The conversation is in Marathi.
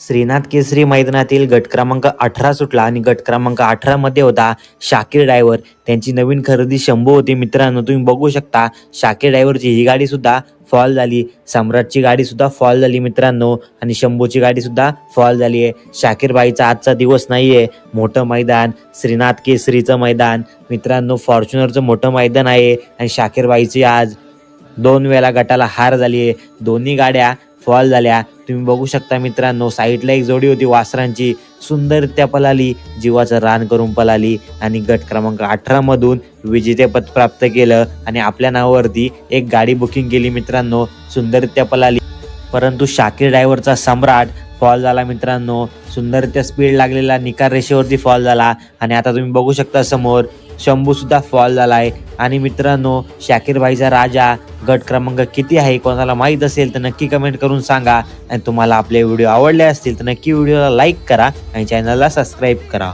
श्रीनाथ केसरी मैदानातील गट क्रमांक अठरा सुटला आणि गट क्रमांक अठरामध्ये होता शाकीर ड्रायव्हर त्यांची नवीन खरेदी शंभू होती. मित्रांनो तुम्ही बघू शकता शाकीर ड्रायव्हरची ही गाडी सुद्धा फॉल झाली. सम्राटची गाडी सुद्धा फॉल झाली मित्रांनो आणि शंभूची गाडी सुद्धा फॉल झाली आहे. शाकीर बाईचा आजचा दिवस नाही आहे मोठं मैदान श्रीनाथ केसरीचं मैदान. मित्रांनो फॉर्च्युनरचं मोठं मैदान आहे आणि शाकीर बाईची आज दोन वेळा गटाला हार झाली आहे. दोन्ही गाड्या फॉल झाल्या. तुम्ही बघू शकता मित्रांनो साईडला एक जोडी होती वासरांची सुंदर त्या पलाली जीवाचं रान करून पलाली आणि गट क्रमांक अठरा मधून विजेतेपद प्राप्त केलं आणि आपल्या नावावरती एक गाडी बुकिंग केली मित्रांनो सुंदरत्या पलाली. परंतु शाकीर ड्रायव्हरचा सम्राट फॉल झाला मित्रांनो सुंदरत्या स्पीड लागलेला निकार रेषेवरती फॉल झाला आणि आता तुम्ही बघू शकता समोर शंभू सुद्धा फॉल झाला आहे आणि मित्रांनो शाकीरबाईचा राजा गट क्रमांक किती आहे कोणाला माहीत असेल तर नक्की कमेंट करून सांगा. आणि तुम्हाला आपले व्हिडिओ आवडले असतील तर नक्की व्हिडिओला लाईक करा आणि चॅनलला सबस्क्राईब करा.